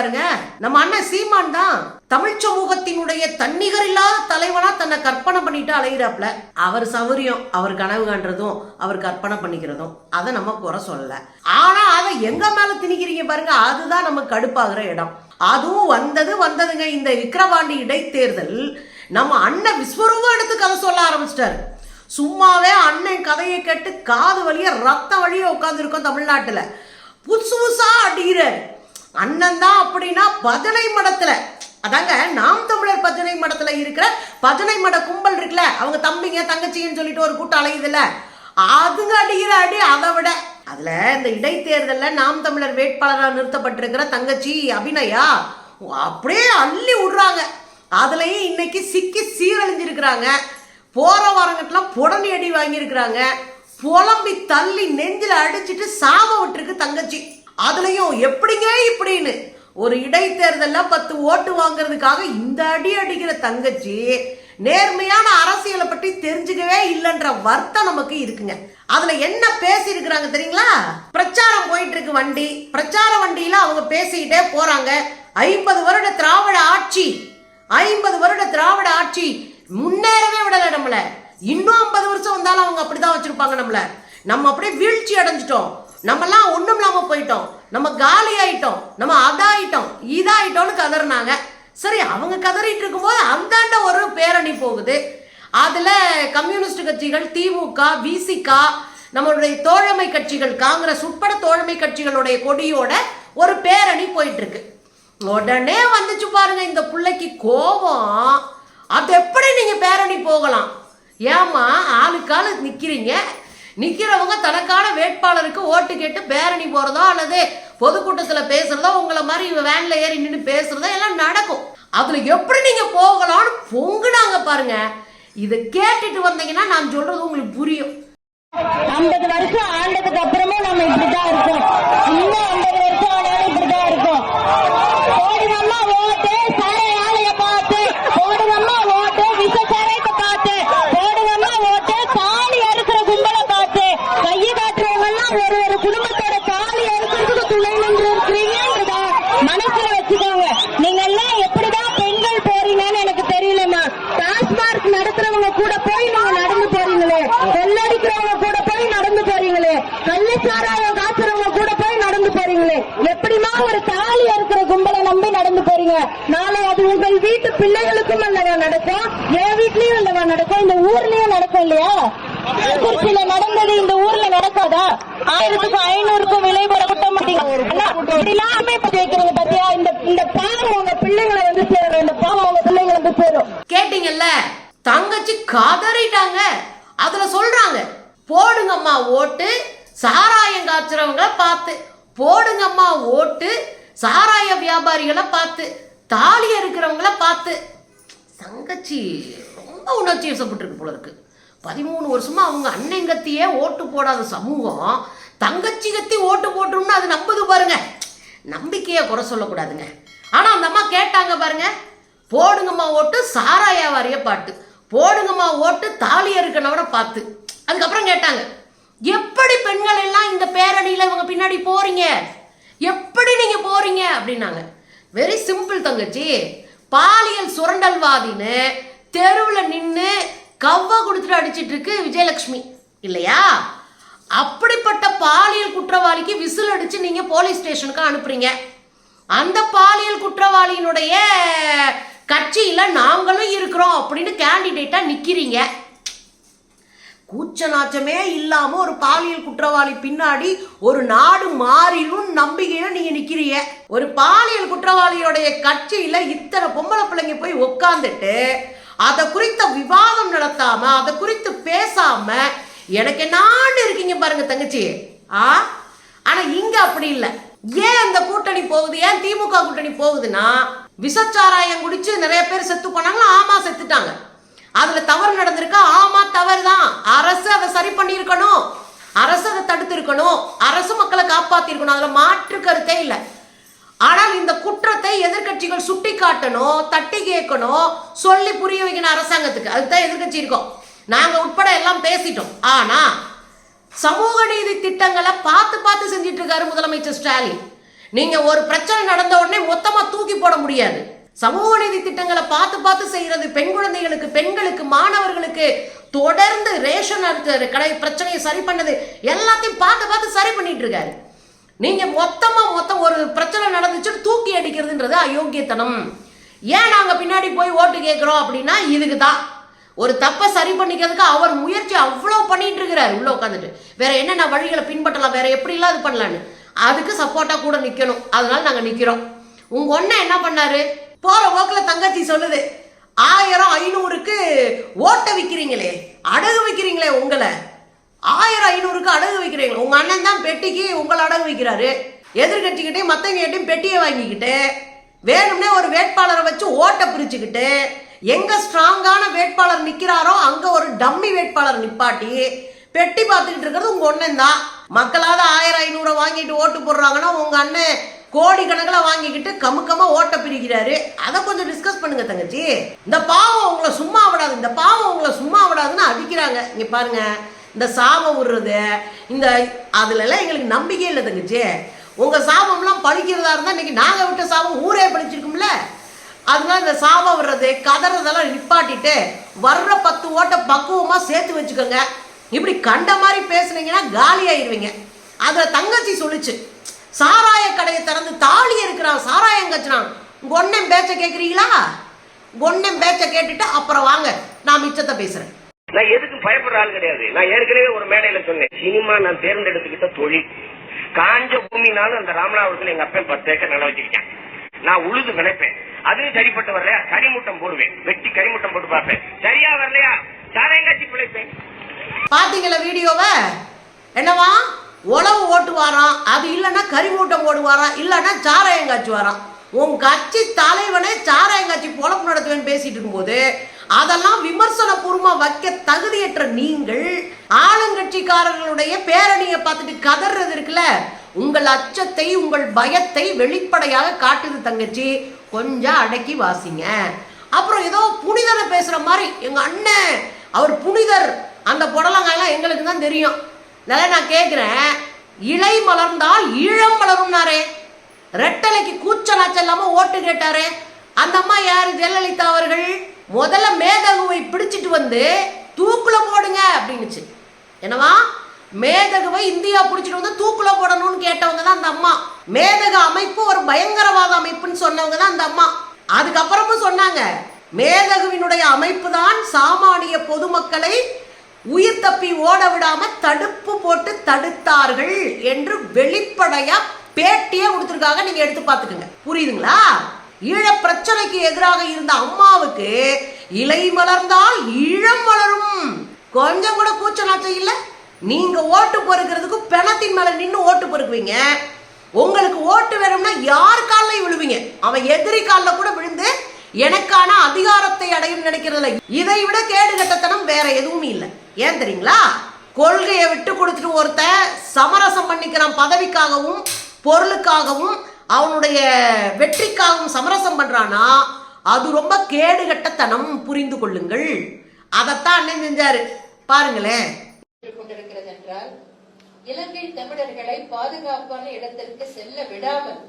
பாருங்க நம்ம அண்ணன் சீமான் தான் தமிழ் சமூகத்தினுடைய தன்னிகர் இல்லாத தலைவனா தன்னை கற்பனை பண்ணிட்டு அலைகிறாப்ல அவர் சௌரியம் அவர் கனவு காண்றதும் அவர் கற்பனை பண்ணிக்கிறதும் அதை நம்ம குறை சொல்லல. ஆனா அதை எங்க மேல திணிக்கிறீங்க பாருங்க அதுதான் நம்ம கடுப்பாகிற இடம். அதுவும் வந்தது வந்ததுங்க. இந்த விக்கிரவாண்டி இடைத்தேர்தல் நம்ம அண்ணன் விஸ்வரூபம் எடுத்து கதை சொல்ல ஆரம்பிச்சிட்டாரு. சும்மாவே அண்ணன் கதையை கேட்டு காது வழிய ரத்த வழிய உட்காந்துருக்கோம் தமிழ்நாட்டுல. புதுசு புதுசா அடிக்கிறார். அண்ணன் தான் அப்படின்னா பஜனை மடத்துல. அதாங்க நாம் தமிழர் பஜனை மடத்துல இருக்கிற பஜனை மட கும்பல் இருக்குல்ல அவங்க தம்பிங்க தங்கச்சின்னு சொல்லிட்டு ஒரு கூட்டம் அலையுதுல்ல. அதுங்க அடிக்கிற அடி அதை விட. அதுல இந்த இடைத்தேர்தல்ல நாம் தமிழர் வேட்பாளராக நிறுத்தப்பட்டிருக்கிற தங்கச்சி அபிநயா அப்படியே அள்ளி விடுறாங்க. அதுலயும் இன்னைக்கு சிக்கி சீரழிஞ்சிருக்கிறாங்க. போற வாரங்கட்டெல்லாம் புடனி அடி வாங்கியிருக்கிறாங்க. புலம்பி தள்ளி நெஞ்சில் அடிச்சிட்டு சாப விட்டுருக்கு தங்கச்சி. அதுலயும் எப்படிங்க இப்படின்னு ஒரு இடைத்தேர்தல்ல பத்து ஓட்டு வாங்குறதுக்காக இந்த அடி அடிக்கிற தங்கச்சி நேர்மையான அரசியலை பற்றி தெரிஞ்சுக்கவே இல்லைன்ற வருத்தம் நமக்கு இருக்குங்க. அதுல என்ன பேசி இருக்கிறாங்க தெரியுங்களா? பிரச்சாரம் போயிட்டு இருக்கு வண்டி. பிரச்சார வண்டியில அவங்க பேசிக்கிட்டே போறாங்க. ஐம்பது வருட திராவிட ஆட்சி. ஐம்பது வருட திராவிட ஆட்சி முன்னேறவே விடல நம்மள. இன்னும் ஐம்பது வருஷம் வந்தாலும் அவங்க அப்படிதான் வச்சிருப்பாங்க நம்மள. நம்ம அப்படியே வீழ்ச்சி அடைஞ்சிட்டோம். நம்மலாம் ஒன்றும் இல்லாமல் போயிட்டோம். நம்ம காலி ஆயிட்டோம். நம்ம அதாயிட்டோம். இதாயிட்டோம்னு கதறினாங்க. சரி அவங்க கதறிட்டு இருக்கும்போது அந்தாண்ட ஒரு பேரணி போகுது. அதில் கம்யூனிஸ்ட் கட்சிகள் திமுக விசிக நம்மளுடைய தோழமை கட்சிகள் காங்கிரஸ் உட்பட தோழமை கட்சிகளுடைய கொடியோட ஒரு பேரணி போயிட்டு இருக்கு உடனே வந்துச்சு பாருங்க இந்த பிள்ளைக்கு கோபம். அது எப்படி நீங்க பேரணி போகலாம்? ஏமா ஆளுக்காளு நிக்கிறீங்க. நிக்கிறவங்க தனக்கான வேட்பாளருக்கு ஓட்டு கேட்டு பேரணி போறதோ அல்லது பொதுக்கூட்டத்துல பேசுறதோ உங்களை மாதிரி வேன்ல ஏறி நின்று பேசுறதோ எல்லாம் நடக்கும். அதுல எப்படி நீங்க போகலாம்னு பொங்குனாங்க பாருங்க. இதை கேட்டுட்டு வந்தீங்கன்னா நான் சொல்றது உங்களுக்கு புரியும். ஐம்பது வருஷம் ஆண்டதுக்கு அப்புறமும் நம்ம இப்படிதான் இருக்கோம் இன்னும் ஐம்பது வருஷம் ஆனாலும் இப்படிதான் இருக்கோம் போடுங்கம்மா ஓட்டு சாரை ஆலைய பார்த்து போடுங்கம்மா ஓட்டு விச சாரையத்தை பார்த்து போடுங்கம்மா ஓட்டு தாலி அறுக்கிற கும்பலை பார்த்து கையை காட்டுறவங்க எல்லாம் ஒரு ஒரு குடும்பத்தோட தாலி அறுக்கிறதுக்கு துணை நின்று இருக்கிறீங்கன்றத மனசுல வச்சுக்கோங்க நீங்க எல்லாம் எப்படிதான் பெண்கள் போறீங்கன்னு எனக்கு தெரியலம்மா டாஸ்மார்க் நடத்துறவங்க கூட போய் நீங்க நடந்து போறீங்களே கொள்ளடிக்கிறவங்க கூட போய் நடந்து போறீங்களே கள்ளச்சாராயம் காசுறவங்க கூட போய் நடந்து போறீங்களே எப்படிமா ஒரு தாலி அறுக்கிற கும்பலை நம்பி நடந்து போறீங்க நாளை அது உங்கள் வீட்டு பிள்ளைகளுக்கும் அல்லவா நடக்கும் என் வீட்லயும் அல்லவா நடக்கும் இந்த ஊர்லயும் நடக்கும் இல்லையா? குறிச்சியில நடந்தது இந்த ஊர்ல நடக்காதா? ஆயிரத்துக்கும் ஐநூறுக்கும் விலை போட குட்ட மாட்டீங்க. அண்ணா, எல்லாமே இப்ப கேக்குறீங்க பாத்தியா? இந்த இந்த பாவம் உங்க பிள்ளைங்களை வந்து சேரும். இந்த பாவம் உங்க பிள்ளைங்களை வந்து சேரும். கேட்டீங்கல்ல? தங்கச்சி கதறிட்டாங்க. அதுல சொல்றாங்க போடுங்கம்மா ஓட்டு. சாராயம் காய்ச்சறவங்கள பார்த்து போடுங்கம்மா ஓட்டு. சாராய வியாபாரிகளை பார்த்து தாலி இருக்கிறவங்கள பார்த்து. தங்கச்சி உணர்ச்சி வசப்பட்டுருக்கு போல இருக்கு. பதிமூணு வருஷமா அவங்க அண்ணங்கத்தியே ஓட்டு போடாத சமூகம் தங்கச்சி கத்தி ஓட்டு போட்டோம்னு அது நம்புது பாருங்க. நம்பிக்கையை குறை சொல்லக்கூடாதுங்க. ஆனால் அந்த அம்மா கேட்டாங்க பாருங்க போடுங்கம்மா ஓட்டு சாராய வாரிய பாட்டு. போடுங்கம்மா ஓட்டு தாலி அறுக்கனவரை பார்த்து அதுக்கப்புறம் கேட்டாங்க எப்படி பெண்கள் எல்லாம் இந்த பேரணியில் இவங்க பின்னாடி போறீங்க? எப்படி நீங்க போறீங்க? அப்படின்னாங்க. வெரி சிம்பிள் தங்கச்சி. பாலியல் சுரண்டல்வாதின்னு தெருவில் நின்று கவ்வா கொடுத்துட்டு அடிச்சிட்டு இருக்கு விஜயலட்சுமி இல்லையா? அப்படிப்பட்ட பாலியல் குற்றவாளிக்கு விசில் அடிச்சு நீங்க போலீஸ் ஸ்டேஷனுக்கு அனுப்புறீங்க. அந்த பாலியல் குற்றவாளியினுடைய கட்சியில நாங்களும் இருக்கிறோம் அப்படின்னு கேண்டிடேட்டா நிக்கிறீங்க. கூச்ச நாச்சமே இல்லாம ஒரு பாலியல் குற்றவாளி பின்னாடி ஒரு நாடு மாறிடும் நம்பிக்கையில நீங்க நிக்கிறீங்க. ஒரு பாலியல் குற்றவாளியோடைய கட்சியில இத்தனை பொம்பளை பிள்ளைங்க போய் உட்காந்துட்டு அதை குறித்த விவாதம் நடத்தாம அதை குறித்து பேசாம எனக்கு என்னான்னு இருக்கீங்க பாருங்க தங்கச்சி. ஆ? ஆனா இங்க அப்படி இல்லை. ஏன் அந்த கூட்டணி போகுது? ஏன் திமுக கூட்டணி போகுதுன்னா விசச்சாராயம் குடிச்சு நிறைய பேர் செத்து போனாங்களா? ஆமா செத்துட்டாங்க. அதுல தவறு நடந்திருக்கா? ஆமா தவறு தான் அரசு அதை சரி பண்ணியிருக்கணும். அரசு அதை தடுத்து இருக்கணும் அரசு மக்களை காப்பாத்திருக்கணும். அதுல மாற்று கருத்தே இல்லை. ஆனால் இந்த குற்றத்தை எதிர்க்கட்சிகள் சுட்டி காட்டணும் தட்டி கேட்கணும் சொல்லி புரிய வைக்கணும் அரசாங்கத்துக்கு. அதுக்கு தான் இருக்கும். இருக்கோம் நாங்க உட்பட எல்லாம் பேசிட்டோம். ஆனா சமூக நீதி திட்டங்களை பார்த்து பார்த்து செஞ்சிட்டு இருக்காரு முதலமைச்சர் ஸ்டாலின். நீங்க ஒரு பிரச்சனை நடந்த உடனே மொத்தமா தூக்கி போட முடியாது. சமூக நீதி திட்டங்களை பார்த்து பார்த்து செய்யறது பெண் குழந்தைகளுக்கு பெண்களுக்கு மாணவர்களுக்கு தொடர்ந்து ரேஷன் கடை பிரச்சனையை சரி பண்ணது எல்லாத்தையும் பார்த்து பார்த்து சரி பண்ணிட்டு இருக்காரு நீங்க மொத்தமா மொத்தம் ஒரு பிரச்சனை நடந்துச்சுன்னு தூக்கி அடிக்கிறதுன்றது அயோக்கியத்தனம். ஏன் நாங்க பின்னாடி போய் ஓட்டு கேட்கிறோம் அப்படின்னா இதுக்கு தான் ஒரு தப்பை சரி பண்ணிக்கிறதுக்கு அவர் முயற்சி அவ்வளோ பண்ணிட்டு இருக்கிறார் உள்ள உட்காந்துட்டு வேற என்னென்ன வழிகளை பின்பற்றலாம் வேற எப்படிலாம் இது பண்ணலான்னு அதுக்கு சப்போர்ட்டா கூட நிக்கணும். அதனால நாங்க நிக்கிறோம். உங்க ஒன்ன என்ன பண்ணாரு? போற போக்குல தங்கச்சி சொல்லுது ஆயிரம் ஐநூறுக்கு ஓட்டை விற்கிறீங்களே அடகு விற்கிறீங்களே உங்களை. ஆயிரம் ஐநூறுக்கு அடகு வைக்கிறீங்க உங்க அண்ணன் தான் பெட்டிக்கு உங்களை அடகு வைக்கிறாரு. எதிர்கட்சிக்கிட்டே மத்தவங்ககிட்டயும் பெட்டியை வாங்கிக்கிட்டு வேணும்னே ஒரு வேட்பாளரை வச்சு ஓட்டை பிரிச்சுக்கிட்டு எங்க ஸ்ட்ராங்கான வேட்பாளர் நிக்கிறாரோ அங்க ஒரு டம்மி வேட்பாளர் நிப்பாட்டி பெட்டி பார்த்துக்கிட்டு இருக்கிறது உங்க அண்ணன் தான். மக்களாவது ஆயிரம் ஐநூறு வாங்கிட்டு ஓட்டு போடுறாங்கன்னா உங்க அண்ணன் கோடி கணக்கில் வாங்கிக்கிட்டு கமுக்கமா ஓட்ட பிரிக்கிறாரு. அதை கொஞ்சம் டிஸ்கஸ் பண்ணுங்க தங்கச்சி. இந்த பாவம் உங்களை சும்மா விடாது. இந்த பாவம் உங்களை சும்மா விடாதுன்னு அடிக்கிறாங்க. இங்க பாருங்க. இந்த சாபம் விடுறது இந்த அதுலலாம் எங்களுக்கு நம்பிக்கை இல்லை தங்கச்சி உங்கள் சாபம்லாம் பழிக்கிறதா இருந்தால் இன்றைக்கி நாங்கள் விட்ட சாபம் ஊரே பழிச்சிருக்கோம்ல. அதனால இந்த சாபம் விடுறது கதறதெல்லாம் நிப்பாட்டிட்டு வர்ற பத்து ஓட்டை பக்குவமாக சேர்த்து வச்சுக்கோங்க. இப்படி கண்ட மாதிரி பேசுனீங்கன்னா காலி ஆயிடுவீங்க அதில் தங்கச்சி சொல்லுச்சு சாராய கடையை திறந்து தாலி இருக்கிறான் சாராயம் கச்சினான் கொன்னம் பேச்சை கேட்குறீங்களா கொன்னம் பேச்சை கேட்டுட்டு அப்புறம் வாங்க நான் மிச்சத்தை பேசுகிறேன் நான் எதுக்கும் பயப்படுற ஆள் கிடையாது. நான் ஏற்கனவே ஒரு மேடையில சொன்னேன். சினிமா நான் தேர்ந்தெடுத்துக்கிட்ட தொழில். காஞ்ச பூமினாலும் அந்த ராமநாதபுரத்துல எங்க அப்பன் பத்து ஏக்கர் நிலம் வச்சிருக்கேன். நான் உழுது நினைப்பேன் அதுவும் சரிப்பட்டு வரலையா? கரிமூட்டம் போடுவேன். வெட்டி கரிமூட்டம் போட்டு பார்ப்பேன். சரியா வரலையா? சாரையங்காட்சி பிழைப்பேன். பாத்தீங்களா வீடியோவை? என்னவா? உழவு ஓட்டுவாராம். அது இல்லைன்னா கரிமூட்டம் ஓடுவாராம் இல்லைன்னா சாராயங்காய்ச்சி வாராம் உன் கட்சி தலைவனே சாராயங்காட்சி பொழப்பு நடத்துவேன்னு பேசிட்டு இருக்கும்போது அதெல்லாம் விமர்சன பூர்வமா வைக்க தகுதியற்ற நீங்கள் ஆளுங்கட்சிக்காரர்களுடைய பேரணியை பார்த்துட்டு கதறது இருக்குல்ல? உங்கள் அச்சத்தை உங்கள் பயத்தை வெளிப்படையாக காட்டுது தங்கச்சி. கொஞ்சம் அடக்கி வாசிங்க. அப்புறம் ஏதோ புனிதரை பேசுற மாதிரி எங்க அண்ணன் அவர் புனிதர் அந்த புடலங்காயெல்லாம் எங்களுக்கு தான் தெரியும். நல்லா நான் கேட்குறேன் இலை மலர்ந்தால் ஈழம் மலரும்னாரே. ரெட்டலைக்கு கூச்ச நாச்சம் ஓட்டு கேட்டாரே. அந்த அம்மா யார்? ஜெயலலிதா அவர்கள். முதல்ல மேதகுவை பிடிச்சிட்டு வந்து தூக்குல போடுங்க அப்படின்னுச்சு. என்னவா? மேதகுவை இந்தியா பிடிச்சிட்டு வந்து தூக்குல போடணும்னு கேட்டவங்க தான் அந்த அம்மா. மேதக அமைப்பு ஒரு பயங்கரவாத அமைப்புன்னு சொன்னவங்க தான் அந்த அம்மா. அதுக்கப்புறமும் சொன்னாங்க மேதகுவினுடைய அமைப்பு தான் சாமானிய பொதுமக்களை உயிர் தப்பி ஓட விடாம தடுப்பு போட்டு தடுத்தார்கள் என்று வெளிப்படையா பேட்டியே கொடுத்துருக்காங்க. நீங்க எடுத்து பார்த்துக்கோங்க. புரியுதுங்களா? ஈழ பிரச்சனைக்கு எதிராக இருந்த அம்மாவுக்கு இலை மலர்ந்தால் ஈழம் மலரும். கொஞ்சம் கூட கூச்ச இல்லை. நீங்க ஓட்டு பொறுக்கிறதுக்கு பிணத்தின் மேல நின்று ஓட்டு பொறுக்குவீங்க. உங்களுக்கு ஓட்டு வேணும்னா யார் காலில் விழுவீங்க. அவன் எதிரி காலில் கூட விழுந்து எனக்கான அதிகாரத்தை அடையும் நினைக்கிறதுல. இதை விட கேடு கட்டத்தனம் வேற எதுவும் இல்லை. ஏன் தெரியுங்களா? கொள்கையை விட்டு கொடுத்துட்டு ஒருத்தன் சமரசம் பண்ணிக்கிறான் பதவிக்காகவும் பொருளுக்காகவும் அவனுடைய வெற்றிக்காகவும் சமரசம் பண்றானா? அது ரொம்ப கேடுகட்டத்தனம் புரிந்து கொள்ளுங்கள். அதைத்தான் அண்ணன் செஞ்சாரு. பாருங்களேன். கொண்டிருக்கிறது என்றால் இலங்கை தமிழர்களை பாதுகாப்பான இடத்திற்கு செல்ல விடாமல்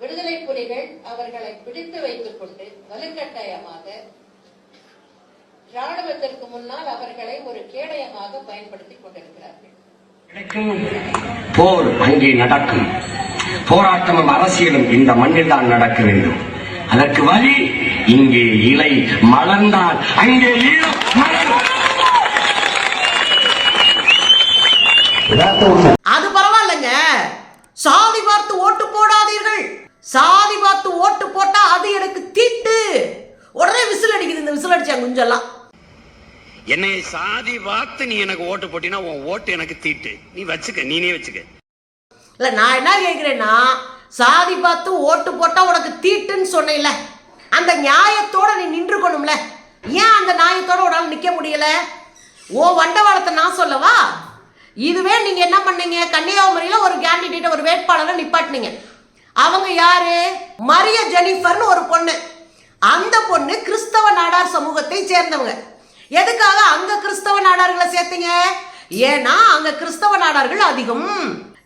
விடுதலை புலிகள் அவர்களை பிடித்து வைத்துக் கொண்டு வலுக்கட்டாயமாக ராணுவத்திற்கு முன்னால் அவர்களை ஒரு கேடயமாக பயன்படுத்திக் கொண்டிருக்கிறார்கள். போர் அங்கே நடக்கும். போராட்டமும் அரசியலும் இந்த மண்ணில் தான் நடக்க வேண்டும். அதற்கு வழி இங்கே இலை மலர்ந்தால் அங்கே ஈழம். அது பரவாயில்லைங்க. சாதி பார்த்து ஓட்டு போடாதீர்கள். சாதி பார்த்து ஓட்டு போட்டா அது எனக்கு தீட்டு. உடனே விசில் அடிக்குது இந்த விசில் அடிச்சா குஞ்செல்லாம். என்னை சாதி பார்த்து நீ எனக்கு ஓட்டு போட்டினா உன் ஓட்டு எனக்கு தீட்டு. நீ வச்சுக்க நீனே வச்சுக்க. இல்லை நான் என்ன கேட்குறேன்னா சாதி பார்த்து ஓட்டு போட்டால் உனக்கு தீட்டுன்னு சொன்னேன்ல. அந்த நியாயத்தோடு நீ நின்றுக்கணும்ல. ஏன் அந்த நியாயத்தோட உன்னால் நிற்க முடியல? ஓ வண்டவாளத்தை நான் சொல்லவா? இதுவே நீங்கள் என்ன பண்ணீங்க? கன்னியாகுமரியில் ஒரு கேண்டிடேட் ஒரு வேட்பாளரை நிப்பாட்டினீங்க. அவங்க யாரு? மரிய ஜெனிஃபர்னு ஒரு பொண்ணு. அந்த பொண்ணு கிறிஸ்தவ நாடார் சமூகத்தை சேர்ந்தவங்க. எதுக்காக அங்க கிறிஸ்தவ நாடார்களை சேர்த்தீங்க? ஏன்னா அங்க கிறிஸ்தவ நாடார்கள் அதிகம்.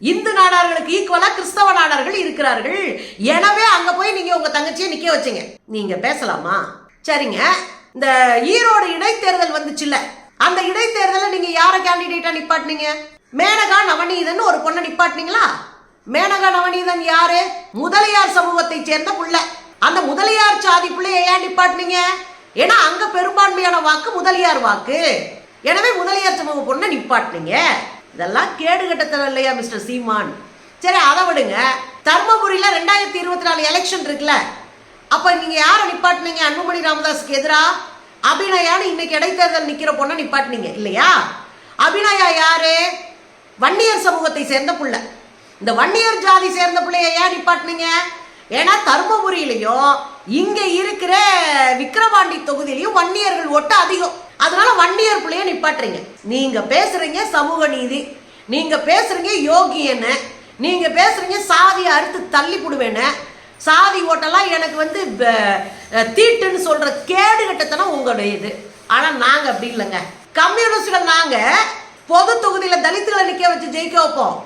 இந்து நாடார்களுக்கு ஈக்குவலா கிறிஸ்தவ நாடார்கள் இருக்கிறார்கள். எனவே அங்க போய் நீங்க உங்க தங்கச்சியை நிக்க வச்சீங்க. நீங்க பேசலாமா? சரிங்க. இந்த ஈரோடு இடைத்தேர்தல் வந்துச்சுல்ல. அந்த இடைத்தேர்தலை நீங்க யார கேண்டிடேட்டா நிப்பாட்டினீங்க? மேனகா நவநீதன் ஒரு பொண்ணை நிப்பாட்டினீங்களா? மேனகா நவநீதன் யாரு? முதலியார் சமூகத்தை சேர்ந்த புள்ள. அந்த முதலியார் சாதி பிள்ளைய ஏன் நிப்பாட்டினீங்க? ஏன்னா அங்க பெரும்பான்மையான வாக்கு முதலியார் வாக்கு. எனவே முதலியார் சமூக பொண்ணை நிப்பாட்டினீங்க. இதெல்லாம் கேடு கட்டத்தனம் இல்லையா மிஸ்டர் சீமான்? சரி அதை விடுங்க. தர்மபுரியில் ரெண்டாயிரத்தி இருபத்தி நாலு எலெக்ஷன் இருக்குல்ல. அப்போ நீங்கள் யாரை நிப்பாட்டினீங்க? அன்புமணி ராமதாஸுக்கு எதிராக அபிநயான்னு இன்னைக்கு இடைத்தேர்தல் நிற்கிற பொண்ணை நிப்பாட்டினீங்க இல்லையா? அபிநயா யாரு? வன்னியர் சமூகத்தை சேர்ந்த புள்ள. இந்த வன்னியர் ஜாதி சேர்ந்த பிள்ளைய ஏன் நிப்பாட்டினீங்க? ஏன்னா தர்மபுரியிலையும் இங்கே இருக்கிற விக்கிரவாண்டி தொகுதியிலையும் வன்னியர்கள் ஓட்டு அதிகம். அதனால இயர் பிள்ளைய நிப்பாட்டுறீங்க. நீங்க பேசுறீங்க சமூக நீதி நீங்க பேசுறீங்க யோகியன்னு நீங்க பேசுறீங்க சாதியை அறுத்து தள்ளி போடுவேன்னு சாதி ஓட்டெல்லாம் எனக்கு வந்து தீட்டுன்னு சொல்ற கேடு கட்டத்தனம் உங்களுடைய இது ஆனா நாங்க அப்படி இல்லைங்க. கம்யூனிஸ்ட்கள் நாங்க பொது தொகுதியில தலித்துகளை நிக்க வச்சு ஜெயிக்க வைப்போம்.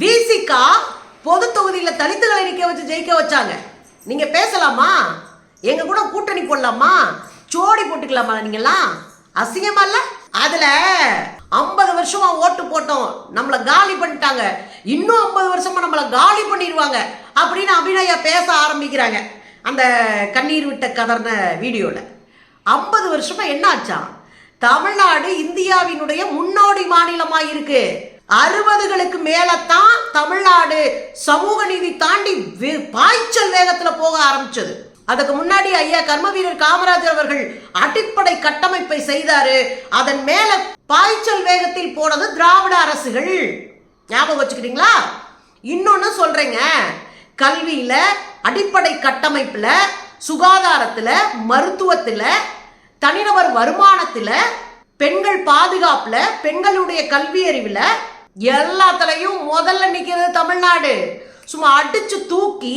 விசிகா பொது தொகுதியில தலித்துகளை நிக்க வச்சு ஜெயிக்க வச்சாங்க. நீங்க பேசலாமா? எங்க கூட கூட்டணி போடலாமா? சோடி போட்டுக்கலாமா நீங்களாம் அசிங்கமா இல்ல? அதுல ஐம்பது வருஷமா ஓட்டு போட்டோம். நம்மள காலி பண்ணிட்டாங்க. இன்னும் ஐம்பது வருஷமா நம்மள காலி பண்ணிடுவாங்க அப்படின்னு அபிநயா பேச ஆரம்பிக்கிறாங்க. அந்த கண்ணீர் விட்ட கதர்ன வீடியோவில் ஐம்பது வருஷமா என்ன தமிழ்நாடு இந்தியாவினுடைய முன்னோடி மாநிலமாக இருக்கு. அறுபதுகளுக்கு மேலத்தான் தமிழ்நாடு சமூக நீதி தாண்டி பாய்ச்சல் வேகத்தில் போக ஆரம்பிச்சது. அதுக்கு முன்னாடி ஐயா கர்மவீரர் காமராஜர் அவர்கள் அடிப்படை கட்டமைப்பை செய்தாரு. அதன் மேல பாய்ச்சல் வேகத்தில் போனது திராவிட அரசுகள். ஞாபகம் வச்சுக்கிறீங்களா இன்னொன்னு சொல்றேங்க. கல்வியில அடிப்படை கட்டமைப்புல சுகாதாரத்துல மருத்துவத்துல தனிநபர் வருமானத்துல பெண்கள் பாதுகாப்புல பெண்களுடைய கல்வி அறிவுல எல்லாத்துலயும் முதல்ல நிக்கிறது தமிழ்நாடு. சும்மா அடிச்சு தூக்கி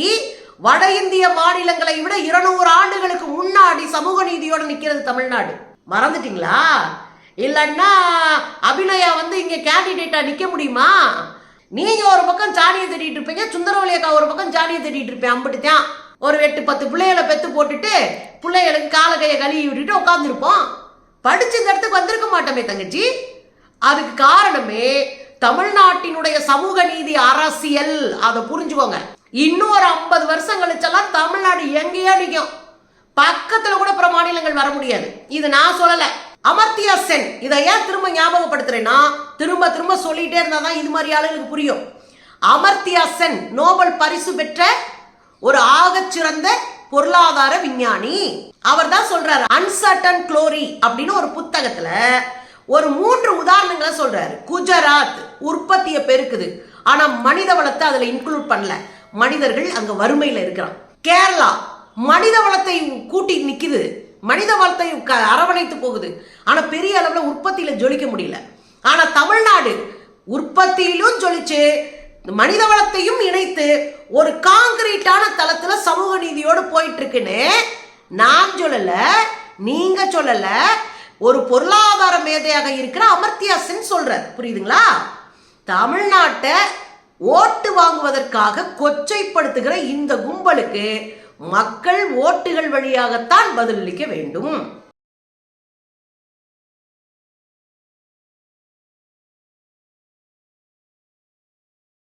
வட இந்திய மாநிலங்களை விட இருநூறு ஆண்டுகளுக்கு முன்னாடி சமூக நீதியோட நிக்கிறது தமிழ்நாடு. மறந்துட்டீங்களா? இல்லைன்னா அபிநயா வந்து இங்க கேண்டிடேட்டா நிக்க முடியுமா? நீங்க ஒரு பக்கம் சாணியை தேடிட்டு இருப்பீங்க சுந்தரவலி அக்கா ஒரு பக்கம் சாணியை தேடிட்டு இருப்பேன் அம்பிட்டுத்தான். ஒரு எட்டு பத்து பிள்ளைகளை பெத்து போட்டுட்டு பிள்ளைகளுக்கு காலகையை கழுவி விட்டுட்டு உட்காந்துருப்போம் படிச்சு இந்த இடத்துக்கு வந்திருக்க மாட்டோமே தங்கச்சி. அதுக்கு காரணமே தமிழ்நாட்டினுடைய சமூக நீதி அரசியல். அதை புரிஞ்சுக்கோங்க. இன்னும் ஒரு ஐம்பது வருஷம் கழிச்செல்லாம் தமிழ்நாடு எங்கேயோ நிற்கும். பக்கத்தில் கூட பிற மாநிலங்கள் வர முடியாது. இது நான் சொல்லலை. அமர்த்தியா சென் இதை ஏன் திரும்ப ஞாபகப்படுத்துறேன்னா திரும்ப திரும்ப சொல்லிட்டே இருந்தாதான் இது மாதிரி ஆளுங்களுக்கு புரியும். அமர்த்தியா சென் நோபல் பரிசு பெற்ற ஒரு ஆகச்சிறந்த பொருளாதார விஞ்ஞானி. அவர் தான் சொல்றாரு அன்சர்டன் குளோரி அப்படின்னு ஒரு புத்தகத்துல ஒரு மூன்று உதாரணங்களை சொல்றாரு. குஜராத் உற்பத்தியை பெருக்குது. ஆனா மனித வளத்தை அதுல இன்க்ளூட் பண்ணல. மனிதர்கள் அங்க வறுமையில இருக்கிறான் கேரளா மனித வளத்தை கூட்டி நிக்குது. மனித வளத்தை க- அரவணைத்து போகுது. ஆனா பெரிய அளவுல உற்பத்தியில ஜொலிக்க முடியல. ஆனா தமிழ்நாடு உற்பத்தியிலும் ஜொலிச்சு மனித வளத்தையும் இணைத்து ஒரு காங்கிரீட்டான தளத்துல சமூக நீதியோடு போயிட்டு இருக்குன்னு நான் சொல்லல நீங்க சொல்லல ஒரு பொருளாதார மேதையாக இருக்கிற அமர்த்தியா சென் சொல்றார். புரியுதுங்களா? தமிழ்நாட்டை ஓட்டு வாங்குவதற்காக கொச்சைப்படுத்துகிற இந்த கும்பலுக்கு மக்கள் ஓட்டுகள் வழியாகத்தான் பதிலளிக்க வேண்டும்.